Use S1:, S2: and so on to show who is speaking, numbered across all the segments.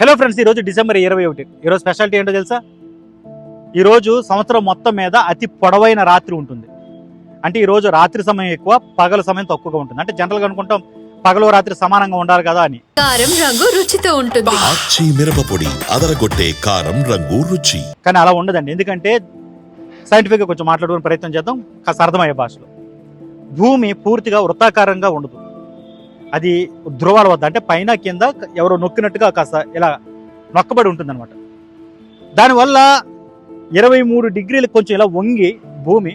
S1: Hello friends ఈరోజు December ఇరవై ఒకటి. ఈరోజు స్పెషాలిటీ ఏంటో తెలుసా? ఈరోజు సంవత్సరం మొత్తం మీద అతి పొడవైన రాత్రి ఉంటుంది. అంటే ఈరోజు రాత్రి సమయం ఎక్కువ పగల సమయం తక్కువగా ఉంటుంది. అంటే జనరల్గా అనుకుంటాం పగలు రాత్రి సమానంగా ఉండాలి కదా అని.
S2: కారం రంగు రుచితో ఉంటుంది.
S3: ఆచి మిరపపొడి అదరగొట్టే కారం రంగు రుచి.
S1: కానీ అలా ఉండదండి. ఎందుకంటే సైంటిఫిక్గా కొంచెం మాట్లాడుకునే ప్రయత్నం చేద్దాం. కాస్త అర్థమయ్యే భాషలో. భూమి పూర్తిగా వృత్తాకారంగా ఉండదు. అది ధ్రువాల వద్ద అంటే పైన కింద ఎవరో నొక్కినట్టుగా కాస్త ఇలా నొక్కబడి ఉంటుంది అనమాట దానివల్ల ఇరవై మూడు డిగ్రీలు కొంచెం ఇలా వంగి భూమి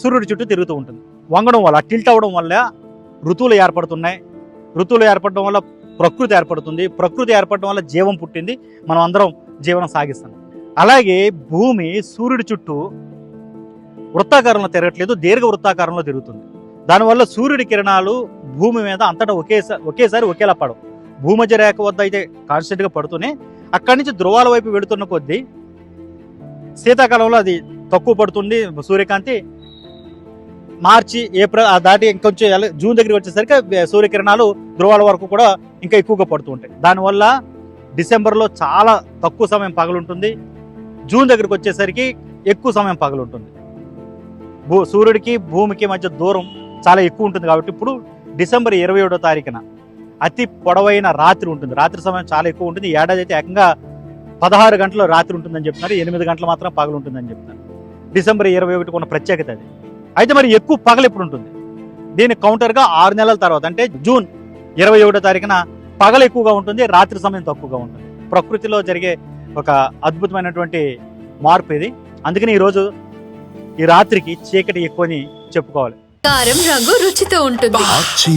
S1: సూర్యుడి చుట్టూ తిరుగుతూ ఉంటుంది. వంగడం వల్ల టిల్ట్ అవ్వడం వల్ల ఋతువులు ఏర్పడుతున్నాయి. ఋతువులు ఏర్పడడం వల్ల ప్రకృతి ఏర్పడుతుంది. ప్రకృతి ఏర్పడడం వల్ల జీవం పుట్టింది. మనం అందరం జీవనం సాగిస్తాం అలాగే భూమి సూర్యుడి చుట్టూ వృత్తాకారంలో తిరగట్లేదు దీర్ఘ వృత్తాకారంలో తిరుగుతుంది. దానివల్ల సూర్యుడి కిరణాలు భూమి మీద అంతటా ఒకేసారి ఒకేసారి ఒకేలా పడవు. భూమధ్య రేఖ వద్ద అయితే కాన్స్టెంట్గా పడుతూనే అక్కడి నుంచి ధ్రువాల వైపు వెళుతున్న కొద్దీ శీతాకాలంలో అది తక్కువ పడుతుంది సూర్యకాంతి. మార్చి ఏప్రిల్ ఆ దాటి ఇంకొంచెం జూన్ దగ్గరికి వచ్చేసరికి సూర్యకిరణాలు ధ్రువాల వరకు కూడా ఇంకా ఎక్కువగా పడుతూ ఉంటాయి. దానివల్ల డిసెంబర్లో చాలా తక్కువ సమయం పగలుంటుంది. జూన్ దగ్గరికి వచ్చేసరికి ఎక్కువ సమయం పగలుంటుంది. భూ సూర్యుడికి భూమికి మధ్య దూరం చాలా ఎక్కువ ఉంటుంది కాబట్టి ఇప్పుడు డిసెంబర్ ఇరవై ఏడో తారీఖున అతి పొడవైన రాత్రి ఉంటుంది. రాత్రి సమయం చాలా ఎక్కువ ఉంటుంది. ఏడాది అయితే ఏకంగా పదహారు గంటలు రాత్రి ఉంటుందని చెప్తున్నారు. ఎనిమిది గంటలు మాత్రం పగలు ఉంటుందని చెప్తున్నారు. డిసెంబర్ ఇరవై ఒకటికి ఉన్న ప్రత్యేకత అది. అయితే మరి ఎక్కువ పగలు ఎప్పుడు ఉంటుంది? దీని కౌంటర్గా ఆరు నెలల తర్వాత అంటే జూన్ ఇరవై ఒకటో తారీఖున పగలు ఎక్కువగా ఉంటుంది రాత్రి సమయం తక్కువగా ఉంటుంది. ప్రకృతిలో జరిగే ఒక అద్భుతమైనటువంటి మార్పు ఇది. అందుకని ఈరోజు ఈ రాత్రికి చీకటి ఎక్కువని చెప్పుకోవాలి.
S2: కారం రంగు రుచితో ఉంటుంది.
S3: ఆచి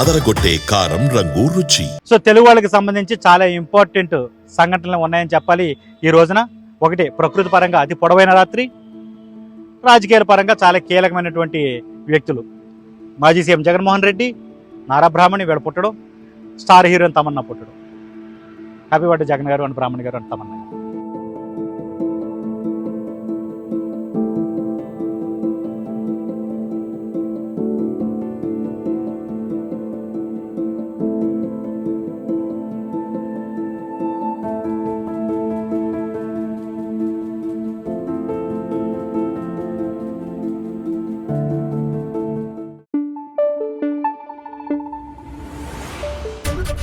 S3: అదరగొట్టే కారం రంగు రుచి.
S1: సో తెలుగు వాళ్ళకి సంబంధించి చాలా ఇంపార్టెంట్ సంఘటనలు ఉన్నాయని చెప్పాలి. ఈ రోజున ఒకటి ప్రకృతి పరంగా అతి పొడవైన రాత్రి. రాజకీయాల పరంగా చాలా కీలకమైనటువంటి వ్యక్తులు. మాజీ సీఎం జగన్మోహన్ రెడ్డి నారా బ్రాహ్మణి వీడ పుట్టడం. స్టార్ హీరోయిన్ తమన్నా పుట్టడం. హ్యాపీ బర్త్డే జగన్ గారు అండ్ బ్రాహ్మణి గారు అండ్ తమన్నా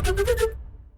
S1: Thank you.